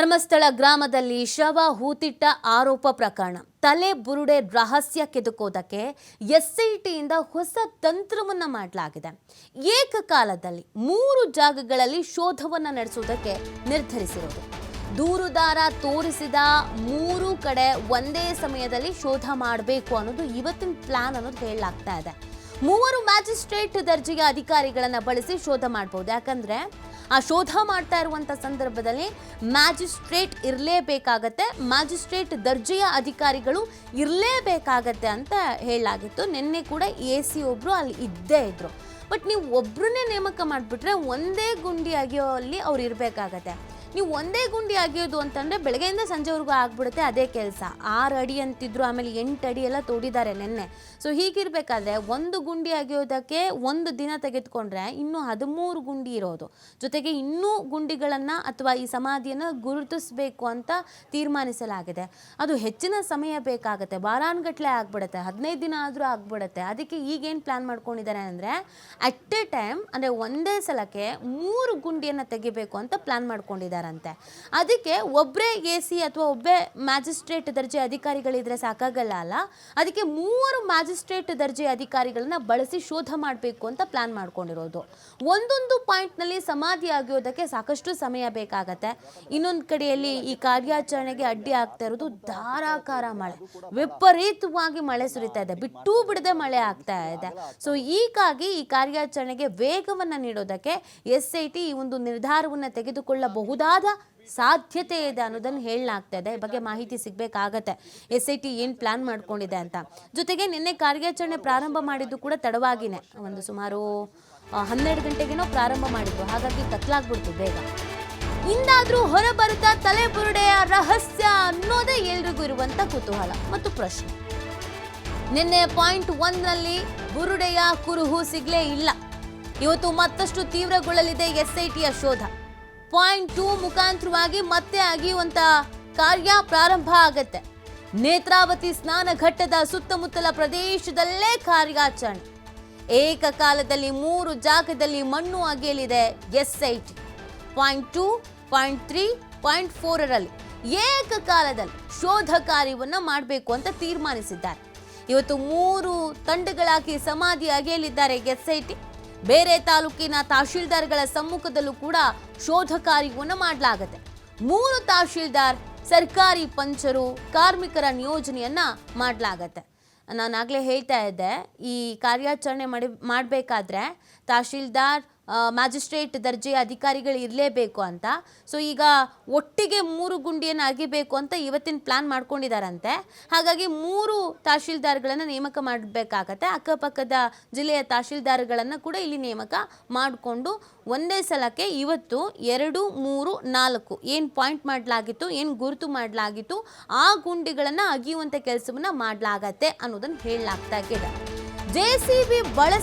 ಧರ್ಮಸ್ಥಳ ಗ್ರಾಮದಲ್ಲಿ ಶವ, ಹೂತಿಟ್ಟ ಆರೋಪ ಪ್ರಕರಣ. ತಲೆ ಬುರುಡೆ ರಹಸ್ಯ ಕೆದಕೋದಕ್ಕೆ ಎಸ್ಐಟಿಯಿಂದ ಹೊಸ ತಂತ್ರವನ್ನು ಮಾಡಲಾಗಿದೆ. ಏಕಕಾಲದಲ್ಲಿ ಮೂರು ಜಾಗಗಳಲ್ಲಿ ಶೋಧವನ್ನ ನಡೆಸುವುದಕ್ಕೆ ನಿರ್ಧರಿಸಿರೋದು. ದೂರುದಾರ ತೋರಿಸಿದ ಮೂರು ಕಡೆ ಒಂದೇ ಸಮಯದಲ್ಲಿ ಶೋಧ ಮಾಡಬೇಕು ಅನ್ನೋದು ಇವತ್ತಿನ ಪ್ಲಾನ್ ಅನ್ನೋದು ಹೇಳಲಾಗ್ತಾ ಇದೆ. ಮೂವರು ಮ್ಯಾಜಿಸ್ಟ್ರೇಟ್ ದರ್ಜೆಯ ಅಧಿಕಾರಿಗಳನ್ನ ಬಳಸಿ ಶೋಧ ಮಾಡಬಹುದು ಯಾಕಂದ್ರೆ ಆ ಶೋಧ ಮಾಡ್ತಾ ಇರುವಂಥ ಸಂದರ್ಭದಲ್ಲಿ ಮ್ಯಾಜಿಸ್ಟ್ರೇಟ್ ಇರಲೇಬೇಕಾಗತ್ತೆ. ಮ್ಯಾಜಿಸ್ಟ್ರೇಟ್ ದರ್ಜೆಯ ಅಧಿಕಾರಿಗಳು ಇರಲೇಬೇಕಾಗತ್ತೆ ಅಂತ ಹೇಳಲಾಗಿತ್ತು. ನಿನ್ನೆ ಕೂಡ ಎ ಸಿ ಒಬ್ರು ಅಲ್ಲಿ ಇದ್ದೇ ಇದ್ರು. ಬಟ್ ನೀವು ಒಬ್ಬರನ್ನೇ ನೇಮಕ ಮಾಡಿಬಿಟ್ರೆ ಒಂದೇ ಗುಂಡಿಯಾಗಿಯೋ ಅಲ್ಲಿ ಅವ್ರು ಇರಬೇಕಾಗತ್ತೆ. ನೀವು ಒಂದೇ ಗುಂಡಿ ಆಗಿರೋದು ಅಂತಂದರೆ ಬೆಳಗ್ಗೆಯಿಂದ ಸಂಜೆವರೆಗೂ ಆಗ್ಬಿಡುತ್ತೆ ಅದೇ ಕೆಲಸ. ಆರು ಅಡಿ ಅಂತಿದ್ರು, ಆಮೇಲೆ ಎಂಟು ಅಡಿ ಎಲ್ಲ ತೋಡಿದ್ದಾರೆ ನಿನ್ನೆ. ಸೊ ಹೀಗಿರಬೇಕಾದ್ರೆ ಒಂದು ಗುಂಡಿ ಆಗಿರೋದಕ್ಕೆ ಒಂದು ದಿನ ತೆಗೆದುಕೊಂಡ್ರೆ ಇನ್ನೂ ಹದಿಮೂರು ಗುಂಡಿ ಇರೋದು. ಜೊತೆಗೆ ಇನ್ನೂ ಗುಂಡಿಗಳನ್ನು ಅಥವಾ ಈ ಸಮಾಧಿಯನ್ನು ಗುರುತಿಸಬೇಕು ಅಂತ ತೀರ್ಮಾನಿಸಲಾಗಿದೆ. ಅದು ಹೆಚ್ಚಿನ ಸಮಯ ಬೇಕಾಗುತ್ತೆ. ವಾರಾನ್ಗಟ್ಲೆ ಆಗ್ಬಿಡುತ್ತೆ, ಹದಿನೈದು ದಿನ ಆದರೂ ಆಗ್ಬಿಡುತ್ತೆ. ಅದಕ್ಕೆ ಈಗೇನು ಪ್ಲ್ಯಾನ್ ಮಾಡ್ಕೊಂಡಿದ್ದಾರೆ ಅಂದರೆ ಅಟ್ ಎ ಟೈಮ್ ಅಂದರೆ ಒಂದೇ ಸಲಕ್ಕೆ ಮೂರು ಗುಂಡಿಯನ್ನು ತೆಗಿಬೇಕು ಅಂತ ಪ್ಲಾನ್ ಮಾಡ್ಕೊಂಡಿದ್ದಾರಂತೆ ಅದಕ್ಕೆ ಒಬ್ಬರೇ ಎ ಸಿ ಅಥವಾ ಒಬ್ಬೇ ಮ್ಯಾಜಿಸ್ಟ್ರೇಟ್ ದರ್ಜೆ ಅಧಿಕಾರಿಗಳಿದ್ರೆ ಸಾಕಾಗಲ್ಲ ಅಲ್ಲ? ಅದಕ್ಕೆ ಮೂವರು ಮ್ಯಾಜಿಸ್ಟ್ರೇಟ್ ದರ್ಜೆ ಅಧಿಕಾರಿಗಳನ್ನ ಬಳಸಿ ಶೋಧ ಮಾಡಬೇಕು ಅಂತ ಪ್ಲಾನ್ ಮಾಡ್ಕೊಂಡಿರೋದು. ಒಂದೊಂದು ಪಾಯಿಂಟ್ನಲ್ಲಿ ಸಮಾಧಿ ಆಗಿರೋದಕ್ಕೆ ಸಾಕಷ್ಟು ಸಮಯ ಬೇಕಾಗತ್ತೆ. ಇನ್ನೊಂದು ಕಡೆಯಲ್ಲಿ ಈ ಕಾರ್ಯಾಚರಣೆಗೆ ಅಡ್ಡಿ ಆಗ್ತಾ ಇರೋದು ಧಾರಾಕಾರ ಮಳೆ. ವಿಪರೀತವಾಗಿ ಮಳೆ ಸುರಿತಾ ಇದೆ. ಬಿಟ್ಟು ಬಿಡದೆ ಮಳೆ ಆಗ್ತಾ ಇದೆ. ಸೊ ಹೀಗಾಗಿ ಈ ಕಾರ್ಯಾಚರಣೆಗೆ ವೇಗವನ್ನ ನೀಡೋದಕ್ಕೆ ಎಸ್ ಐ ಟಿ ಈ ಒಂದು ನಿರ್ಧಾರವನ್ನ ತೆಗೆದುಕೊಳ್ಳಬಹುದಾದ ಸಾಧ್ಯತೆ ಇದೆ ಅನ್ನೋದನ್ನು ಹೇಳಲಾಗ್ತಾ ಇದೆ. ಈ ಬಗ್ಗೆ ಮಾಹಿತಿ ಸಿಗಬೇಕಾಗತ್ತೆ. ಎಸ್ ಐ ಟಿ ಏನು ಪ್ಲಾನ್ ಮಾಡ್ಕೊಂಡಿದೆ ಅಂತ. ಜೊತೆಗೆ ನಿನ್ನೆ ಕಾರ್ಯಾಚರಣೆ ಪ್ರಾರಂಭ ಮಾಡಿದ್ದು ಕೂಡ ತಡವಾಗಿನೇ. ಒಂದು ಸುಮಾರು ಹನ್ನೆರಡು ಗಂಟೆಗೇನೋ ಪ್ರಾರಂಭ ಮಾಡಿದ್ರು ಹಾಗಾಗಿ ಕತ್ಲಾಗ್ಬಿಡ್ತು ಬೇಗ. ಇಂದಾದ್ರೂ ಹೊರಬರುತ್ತಾ ತಲೆಬುರುಡೆಯ ತಲೆ ಬುರುಡೆಯ ರಹಸ್ಯ ಅನ್ನೋದೇ ಎಲ್ರಿಗೂ ಇರುವಂತ ಕುತೂಹಲ ಮತ್ತು ಪ್ರಶ್ನೆ. ನಿನ್ನೆ ಪಾಯಿಂಟ್ ಒನ್ನಲ್ಲಿ ಬುರುಡೆಯ ಕುರುಹು ಸಿಗ್ಲೇ ಇಲ್ಲ. ಇವತ್ತು ಮತ್ತಷ್ಟು ತೀವ್ರಗೊಳ್ಳಲಿದೆ ಎಸ್ಐಟಿಯ ಶೋಧ. ಪಾಯಿಂಟ್ ಟೂ ಮುಖಾಂತರವಾಗಿ ಮತ್ತೆ ಅಗಿಯುವಂತ ಕಾರ್ಯ ಪ್ರಾರಂಭ ಆಗತ್ತೆ. ನೇತ್ರಾವತಿ ಸ್ನಾನ ಘಟ್ಟದ ಸುತ್ತಮುತ್ತಲ ಪ್ರದೇಶದಲ್ಲೇ ಕಾರ್ಯಾಚರಣೆ. ಏಕಕಾಲದಲ್ಲಿ ಮೂರು ಜಾಗದಲ್ಲಿ ಮಣ್ಣು ಅಗೆಯಲಿದೆ S I T. Point two, point three, point ಫೋರರಲ್ಲಿ ಏಕಕಾಲದಲ್ಲಿ ಶೋಧ ಕಾರ್ಯವನ್ನು ಮಾಡಬೇಕು ಅಂತ ತೀರ್ಮಾನಿಸಿದ್ದಾರೆ. ಇವತ್ತು ಮೂರು ತಂಡಗಳಾಗಿ ಸಮಾಧಿ ಅಗೆಯಲಿದ್ದಾರೆ ಎಸ್ ಐ ಟಿ. ಬೇರೆ ತಾಲೂಕಿನ ತಹಶೀಲ್ದಾರ್ಗಳ ಸಮ್ಮುಖದಲ್ಲೂ ಕೂಡ ಶೋಧ ಕಾರ್ಯವನ್ನು ಮಾಡಲಾಗುತ್ತೆ. ಮೂರು ತಹಶೀಲ್ದಾರ್, ಸರ್ಕಾರಿ ಪಂಚರು, ಕಾರ್ಮಿಕರ ನಿಯೋಜನೆಯನ್ನ ಮಾಡಲಾಗತ್ತೆ. ನಾನಾಗಲೇ ಹೇಳ್ತಾ ಇದ್ದೆ, ಈ ಕಾರ್ಯಾಚರಣೆ ಮಾಡಿ, ಮಾಡಬೇಕಾದ್ರೆ ತಹಶೀಲ್ದಾರ್ ಮ್ಯಾಜಿಸ್ಟ್ರೇಟ್ ದರ್ಜೆಯ ಅಧಿಕಾರಿಗಳು ಇರಲೇಬೇಕು ಅಂತ. ಸೊ ಈಗ ಒಟ್ಟಿಗೆ ಮೂರು ಗುಂಡಿಯನ್ನು ಅಗಿಬೇಕು ಅಂತ ಇವತ್ತಿನ ಪ್ಲಾನ್ ಮಾಡ್ಕೊಂಡಿದ್ದಾರಂತೆ ಹಾಗಾಗಿ ಮೂರು ತಹಶೀಲ್ದಾರ್ಗಳನ್ನು ನೇಮಕ ಮಾಡಬೇಕಾಗತ್ತೆ. ಅಕ್ಕಪಕ್ಕದ ಜಿಲ್ಲೆಯ ತಹಶೀಲ್ದಾರ್ಗಳನ್ನು ಕೂಡ ಇಲ್ಲಿ ನೇಮಕ ಮಾಡಿಕೊಂಡು ಒಂದೇ ಸಲಕ್ಕೆ ಇವತ್ತು ಎರಡು, ಮೂರು, ನಾಲ್ಕು ಏನು ಪಾಯಿಂಟ್ ಮಾಡಲಾಗಿತ್ತು, ಏನು ಗುರುತು ಮಾಡಲಾಗಿತ್ತು, ಆ ಗುಂಡಿಗಳನ್ನು ಅಗಿಯುವಂಥ ಕೆಲಸವನ್ನು ಮಾಡಲಾಗತ್ತೆ ಅನ್ನೋದನ್ನು ಹೇಳಲಾಗ್ತಾ ಇದೆ. J C B